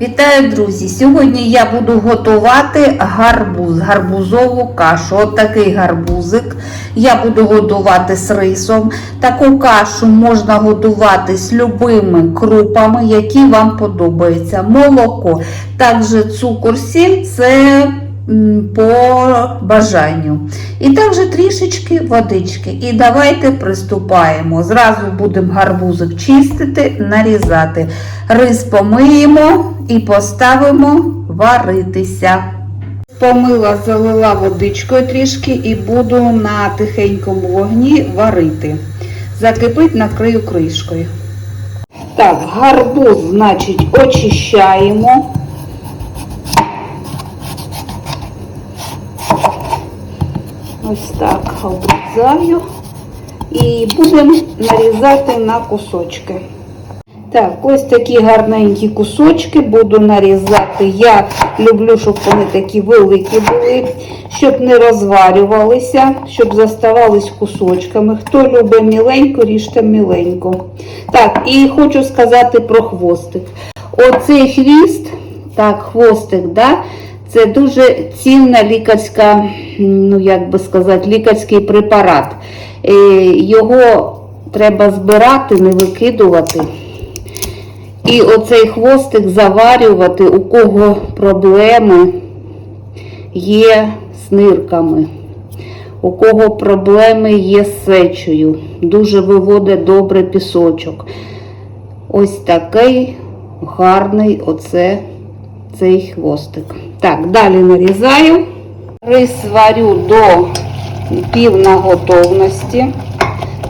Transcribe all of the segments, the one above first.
Вітаю, друзі! Сьогодні я буду готувати гарбуз, гарбузову кашу. От такий гарбузик. Я буду готувати з рисом. Таку кашу можна готувати з любими крупами, які вам подобаються. Молоко, також цукор, сіль це по бажанню. І також трішечки водички. І давайте приступаємо. Зразу будемо гарбузик чистити, нарізати. Рис помиємо і поставимо варитися. Помила, залила водичкою трішки і буду на тихенькому вогні варити. Закипить, накрию кришкою. Так, гарбуз, значить, очищаємо. Ось так обрізаю і будемо нарізати на кусочки. Так, ось такі гарненькі кусочки буду нарізати. Я люблю, щоб вони такі великі були, щоб не розварювалися, щоб заставались кусочками. Хто любить міленько, ріжте міленько. Так, і хочу сказати про хвостик. Оцей хвіст, так, хвостик, да, це дуже цінна лікарська, ну як би сказати, лікарський препарат. Е, Його треба збирати, не викидувати. І оцей хвостик заварювати, у кого проблеми є з нирками, у кого проблеми є з сечею. Дуже виводить добре пісочок. Ось такий гарний оце цей хвостик. Так, далі нарізаю. Рис варю до пів на готовності.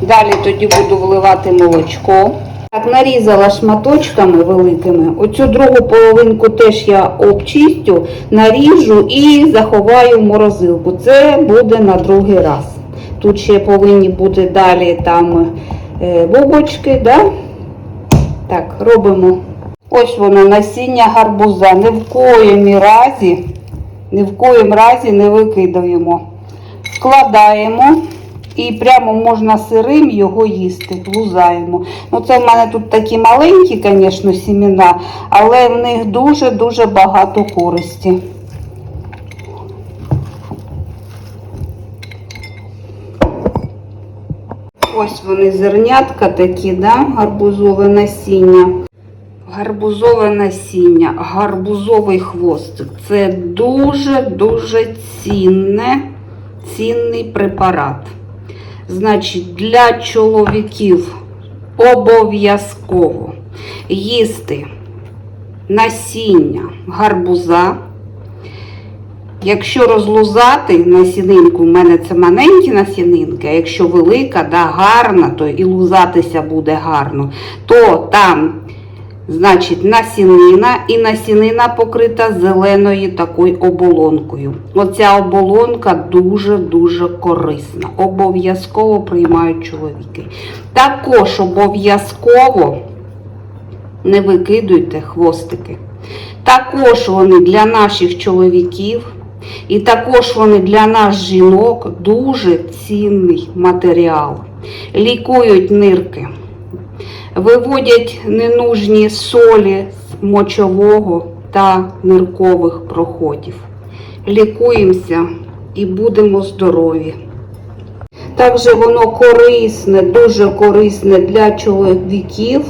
Далі тоді буду вливати молочко. Так, нарізала шматочками великими. Оцю другу половинку теж я обчистю, наріжу і заховаю в морозилку. Це буде на другий раз. Тут ще повинні бути далі там е, бубочки. Да? Так, робимо. Ось воно насіння гарбуза. Ні в коїм разі, ні в коїм разі не викидаємо. Складаємо. І прямо можна сирим його їсти, лузаємо. Ну, це в мене тут такі маленькі, звісно, сімена, але в них дуже-дуже багато користі. Ось вони зернятка такі, да? гарбузове насіння. Гарбузове насіння, гарбузовий хвостик. Це дуже-дуже цінне, цінний препарат. Значить, для чоловіків обов'язково їсти насіння гарбуза. Якщо розлузати насінинку, в мене це маленькі насінинки, а якщо велика, да, гарна, то і лузатися буде гарно, то там, значить, насінина і насінина покрита зеленою такою оболонкою. Оця оболонка дуже-дуже корисна. Обов'язково приймають чоловіки. Також обов'язково не викидуйте хвостики. Також вони для наших чоловіків. І також вони для нас жінок дуже цінний матеріал. Лікують нирки, виводять ненужні солі з мочового та ниркових проходів. Лікуємося і будемо здорові. Також воно корисне, дуже корисне для чоловіків,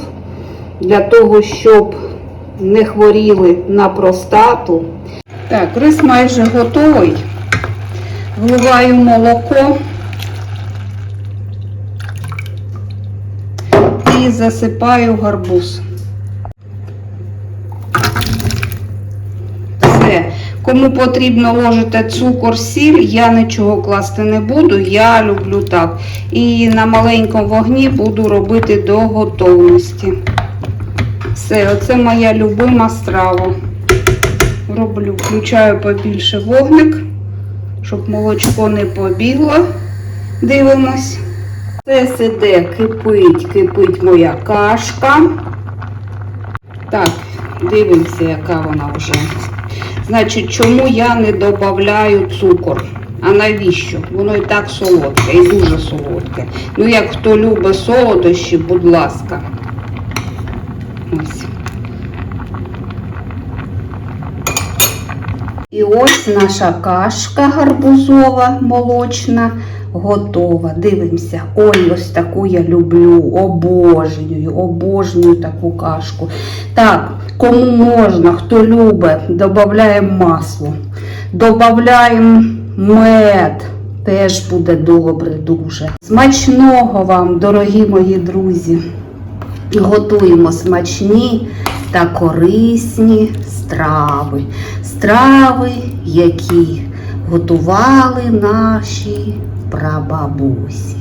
для того, щоб не хворіли на простату. Так, рис майже готовий. Вливаю молоко і засипаю гарбуз. Все. Кому потрібно ложити цукор, сіль, я нічого класти не буду, я люблю так. І на маленькому вогні буду робити до готовності. Все, оце моя любима страва роблю. Включаю побільше вогник, щоб молочко не побігло. Дивимось. Це сиде, кипить, кипить моя кашка. Так, дивимося, яка вона вже. Значить, чому я не додаю цукор? А навіщо? Воно і так солодке, і дуже солодке. Ну, як хто любить солодощі, будь ласка. Ось. І ось наша кашка гарбузова молочна готова. Дивимося. Ой, ось таку я люблю, обожнюю, обожнюю таку кашку. Так, кому можна, хто любить, додаємо масло, додаємо мед. Теж буде добре дуже. Смачного вам, дорогі мої друзі! Готуємо смачні та корисні страви. Страви, які готували наші прабабусі.